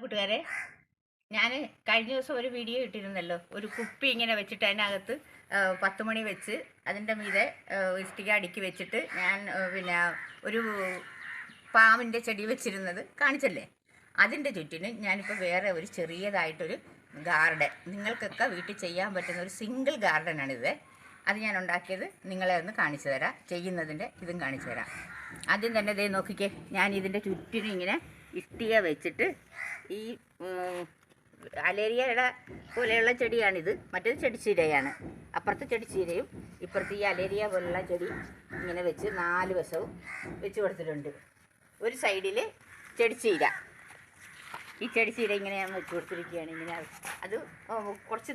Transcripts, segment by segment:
കൂട്ടുകാരെ. ഞാൻ കഴിഞ്ഞ ദിവസം ഒരു വീഡിയോ ഇട്ടിരുന്നല്ലോ. ഒരു കുപ്പി ഇങ്ങനെ വെച്ചിട്ട് അതിനകത്ത് പത്ത് മണി വെച്ച് അതിന്റെ മീതെ ഇഷ്ടിക അടുക്കി വെച്ചിട്ട് ഞാൻ പിന്നെ ഒരു പാമ്പിന്റെ ചെടി വെച്ചിരുന്നത് കാണിച്ചല്ലേ? അതിന്റെ ചുറ്റിന് ഞാനിപ്പോൾ വേറെ ഒരു ചെറിയതായിട്ടൊരു ഗാർഡൻ. നിങ്ങൾക്കൊക്കെ വീട്ടിൽ ചെയ്യാൻ പറ്റുന്ന ഒരു സിംഗിൾ ഗാർഡനാണിത്. അത് ഞാൻ ഉണ്ടാക്കിയത് നിങ്ങളെ ഒന്ന് കാണിച്ചു തരാം. ചെയ്യുന്നതിന്റെ ഇതും കാണിച്ചു തരാം. ആദ്യം തന്നെ ഇതേ നോക്കിക്കേ. ഞാൻ ഇതിന്റെ ചുറ്റിനും ഇങ്ങനെ ഇഷ്ടിക വെച്ചിട്ട് ഈ അലേരിയയുടെ പോലെയുള്ള ചെടിയാണിത്. മറ്റേത് ചെടിച്ചീരയാണ്. അപ്പുറത്തെ ചെടിച്ചീരയും ഇപ്പുറത്ത് ഈ അലേരിയ പോലുള്ള ചെടി ഇങ്ങനെ വെച്ച് നാല് വശവും വെച്ച് കൊടുത്തിട്ടുണ്ട്. ഒരു സൈഡിൽ ചെടിച്ചീര. ഈ ചെടിച്ചീര ഇങ്ങനെ ഞാൻ വെച്ച് കൊടുത്തിരിക്കുകയാണ്. ഇങ്ങനെ അത് കുറച്ച്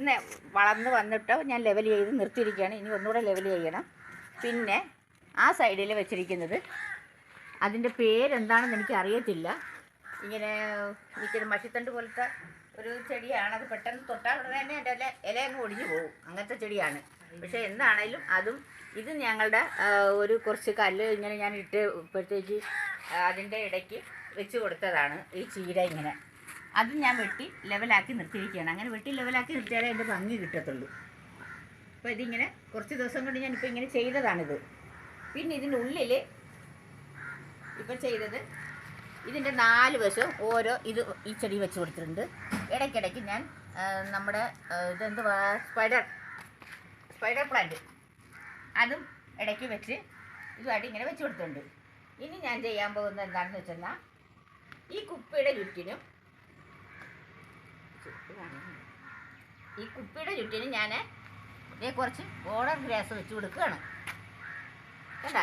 വളർന്ന് വന്നിട്ട് ഞാൻ ലെവൽ ചെയ്ത് നിർത്തിയിരിക്കുകയാണ്. ഇനി ഒന്നുകൂടെ ലെവൽ ചെയ്യണം. പിന്നെ ആ സൈഡിൽ വെച്ചിരിക്കുന്നത് അതിന്റെ പേരെന്താണെന്ന് എനിക്ക് അറിയത്തില്ല ഇങ്ങനെ ഇച്ചിരി മഷിത്തണ്ട് പോലത്തെ ഒരു ചെടിയാണ്. അത് പെട്ടെന്ന് തൊട്ടാൽ ഉടനെ തന്നെ എന്റെ ഇല അങ്ങ് ഒടിഞ്ഞു പോകും. അങ്ങനത്തെ ചെടിയാണ്. പക്ഷേ എന്താണേലും അതും ഇത് ഞങ്ങളുടെ ഒരു കുറച്ച് കല്ല് ഇങ്ങനെ ഞാൻ ഇട്ട് ഇപ്പോഴത്തേക്ക് അതിന്റെ ഇടയ്ക്ക് വെച്ച് കൊടുത്തതാണ് ഈ ചീര ഇങ്ങനെ. അതും ഞാൻ വെട്ടി ലെവലാക്കി നിർത്തിയിരിക്കുകയാണ്. അങ്ങനെ വെട്ടി ലെവലാക്കി നിർത്തിയാലേ എന്റെ ഭംഗി കിട്ടത്തുള്ളൂ. അപ്പോൾ ഇതിങ്ങനെ കുറച്ച് ദിവസം കൊണ്ട് ഞാൻ ഞാനിപ്പോൾ ഇങ്ങനെ ചെയ്തതാണിത്. പിന്നെ ഇതിന്റെ ഉള്ളിൽ ഇപ്പം ചെയ്തത് ഇതിന്റെ നാല് വശവും ഓരോ ഇത് ഈ ചെടി വെച്ച് കൊടുത്തിട്ടുണ്ട്. ഇടയ്ക്കിടയ്ക്ക് ഞാൻ നമ്മുടെ ഇതെന്തുവാ? സ്പൈഡർ സ്പൈഡർ പ്ലാന്റ് അതും ഇടയ്ക്ക് വെച്ച് ഇതുമായിട്ട് ഇങ്ങനെ വെച്ച് കൊടുത്തിട്ടുണ്ട്. ഇനി ഞാൻ ചെയ്യാൻ പോകുന്നത് എന്താണെന്ന് വെച്ചെന്നാൽ ഈ കുപ്പിയുടെ ചുറ്റിനും ഈ കുപ്പിയുടെ ചുറ്റിനും ഞാൻ ഇതേ കുറച്ച് ഓർഡർ ഗ്രാസ് വെച്ച് കൊടുക്കുകയാണ്. കണ്ട?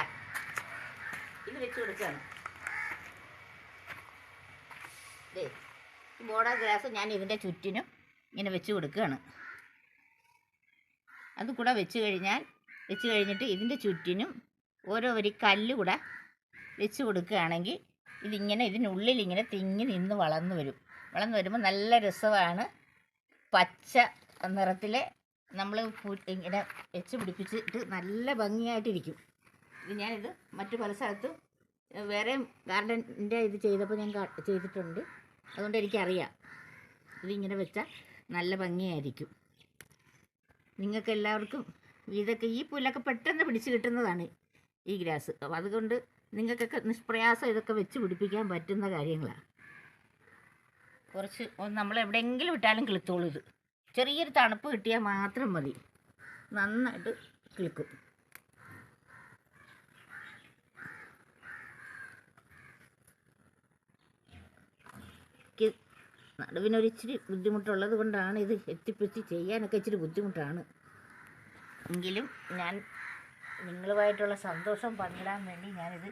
ഇത് വെച്ച് കൊടുക്കുകയാണ്. ദേ ഈ ബോർഡർ ഗ്രാസ് ഞാൻ ഇതിന്റെ ചുറ്റിനും ഇങ്ങനെ വെച്ച് കൊടുക്കുകയാണ്. അത് കൂടെ വെച്ച് കഴിഞ്ഞാൽ വെച്ച് കഴിഞ്ഞിട്ട് ഇതിന്റെ ചുറ്റിനും ഓരോ വരി കല്ല് കൂടെ വെച്ച് കൊടുക്കുകയാണെങ്കിൽ ഇതിങ്ങനെ ഇതിനുള്ളിൽ ഇങ്ങനെ തിങ്ങി നിന്ന് വളർന്നു വരും. വളർന്നു വരുമ്പോൾ നല്ല രസമാണ്. പച്ച നിറത്തിൽ നമ്മൾ ഇങ്ങനെ വെച്ച് പിടിപ്പിച്ചിട്ട് നല്ല ഭംഗിയായിട്ടിരിക്കും. ഇത് ഞാനിത് മറ്റു പല സ്ഥലത്തും വേറെ ഗാർഡന്റെ ഇത് ചെയ്തപ്പോൾ ഞാൻ ചെയ്തിട്ടുണ്ട്. അതുകൊണ്ട് എനിക്കറിയാം. ഇതിങ്ങനെ വെച്ചാൽ നല്ല ഭംഗിയായിരിക്കും. നിങ്ങൾക്ക് എല്ലാവർക്കും ഇതൊക്കെ ഈ പുല്ലൊക്കെ പെട്ടെന്ന് പിടിച്ച് കിട്ടുന്നതാണ് ഈ ഗ്രാസ്. അതുകൊണ്ട് നിങ്ങൾക്കൊക്കെ നിഷ്പ്രയാസം ഇതൊക്കെ വെച്ച് പിടിപ്പിക്കാൻ പറ്റുന്ന കാര്യങ്ങളാണ്. കുറച്ച് നമ്മൾ എവിടെയെങ്കിലും ഇട്ടാലും കിളുത്തോളൂ ഇത്. ചെറിയൊരു തണുപ്പ് കിട്ടിയാൽ മാത്രം മതി. നന്നായിട്ട് കിളിക്കും എനിക്ക് നടുവിനൊരു ഇച്ചിരി ബുദ്ധിമുട്ടുള്ളത് കൊണ്ടാണ് ഇത് എത്തിപ്പെത്തി ചെയ്യാനൊക്കെ ഇച്ചിരി ബുദ്ധിമുട്ടാണ്. എങ്കിലും ഞാൻ നിങ്ങളുമായിട്ടുള്ള സന്തോഷം പങ്കിടാൻ വേണ്ടി ഞാനിത്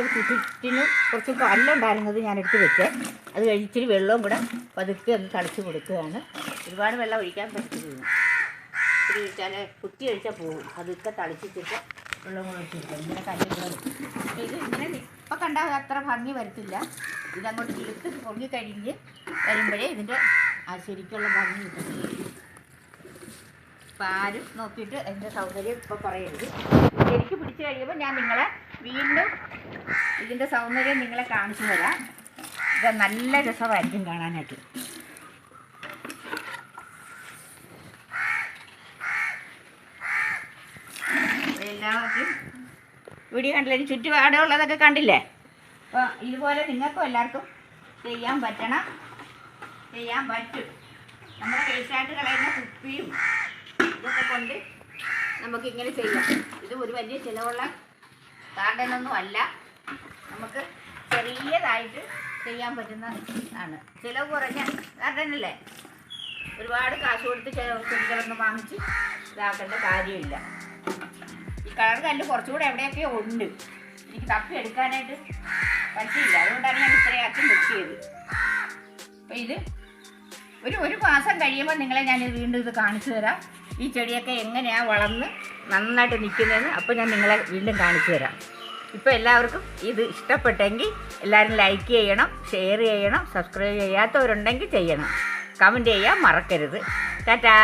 അതിന്റെ ചുറ്റിന് കുറച്ച് കല്ലുണ്ടായിരുന്നത് ഞാൻ എടുത്ത് വെച്ച്. അത് കഴിച്ചിട്ട് വെള്ളവും കൂടെ പതുക്കെ ഒന്ന് തളിച്ച് കൊടുക്കുകയാണ്. ഒരുപാട് വെള്ളം ഒഴിക്കാൻ പറ്റുന്നു ഇത്തിരി ഒഴിച്ചാൽ കുത്തി ഒഴിച്ചാൽ പോകും. അതൊക്കെ തളിച്ചിട്ട് വെള്ളം കൂടെ ഒഴിച്ചിരിക്കും ഇങ്ങനെ കല്ലുകളും ഇത് ഇങ്ങനെ ഇപ്പം കണ്ടാൽ അത്ര ഭംഗി വരത്തില്ല. ഇതങ്ങോട്ട് കിളുത്ത് പൊങ്ങി കഴിഞ്ഞ് വരുമ്പോഴേ ഇതിന്റെ ആ ശരിക്കുള്ള ഭംഗി കിട്ടും. അപ്പം ആരും നോക്കിയിട്ട് എന്റെ സൗകര്യം ഇപ്പോൾ പറയരുത്. ശരിക്കും പിടിച്ചു കഴിയുമ്പോൾ ഞാൻ നിങ്ങളെ വീണ്ടും ഇതിന്റെ സൗന്ദര്യം നിങ്ങളെ കാണിച്ചു തരാം. ഇത് നല്ല രസമായിരിക്കും കാണാനായിട്ട്. എല്ലാവർക്കും വീഡിയോ കണ്ടില്ലേ? ചുറ്റുപാടുള്ളതൊക്കെ കണ്ടില്ലേ? അപ്പോൾ ഇതുപോലെ നിങ്ങൾക്കും എല്ലാവർക്കും ചെയ്യാൻ പറ്റണം. ചെയ്യാൻ പറ്റും. നമ്മുടെ വേസ്റ്റായിട്ട് കളയുന്ന കുപ്പിയും ഇതൊക്കെ കൊണ്ട് നമുക്കിങ്ങനെ ചെയ്യാം. ഇത് ഒരു വലിയ ചിലവുള്ള ഗാർഡനൊന്നും അല്ല. നമുക്ക് ചെറിയതായിട്ട് ചെയ്യാൻ പറ്റുന്ന ആണ്. ചിലവ് കുറഞ്ഞ ഗാർഡനല്ലേ ഒരുപാട് കാശ് കൊടുത്ത് ചെടികളൊന്നും വാങ്ങിച്ച് ഇതാക്കേണ്ട കാര്യമില്ല. ഈ കളർ കല്ല് കുറച്ചുകൂടെ എവിടെയൊക്കെ ഉണ്ട്? എനിക്ക് തപ്പി എടുക്കാനായിട്ട് പറ്റിയില്ല. അതുകൊണ്ടാണ് ഞാൻ ഇത്രയാക്കി ചെയ്ത് അപ്പം ഇത് ഒരു ഒരു മാസം കഴിയുമ്പോൾ നിങ്ങളെ ഞാൻ വീണ്ടും ഇത് കാണിച്ചു തരാം. ഈ ചെടിയൊക്കെ എങ്ങനെയാണ് വളർന്ന് നന്നായിട്ട് നിൽക്കുന്നതെന്ന് അപ്പോൾ ഞാൻ നിങ്ങളെ വീണ്ടും കാണിച്ചു തരാം. ഇപ്പോൾ എല്ലാവർക്കും ഇത് ഇഷ്ടപ്പെട്ടെങ്കിൽ എല്ലാവരും ലൈക്ക് ചെയ്യണം ഷെയർ ചെയ്യണം സബ്സ്ക്രൈബ് ചെയ്യാത്തവരുണ്ടെങ്കിൽ ചെയ്യണം. കമന്റ് ചെയ്യാൻ മറക്കരുത്. ടാറ്റാ!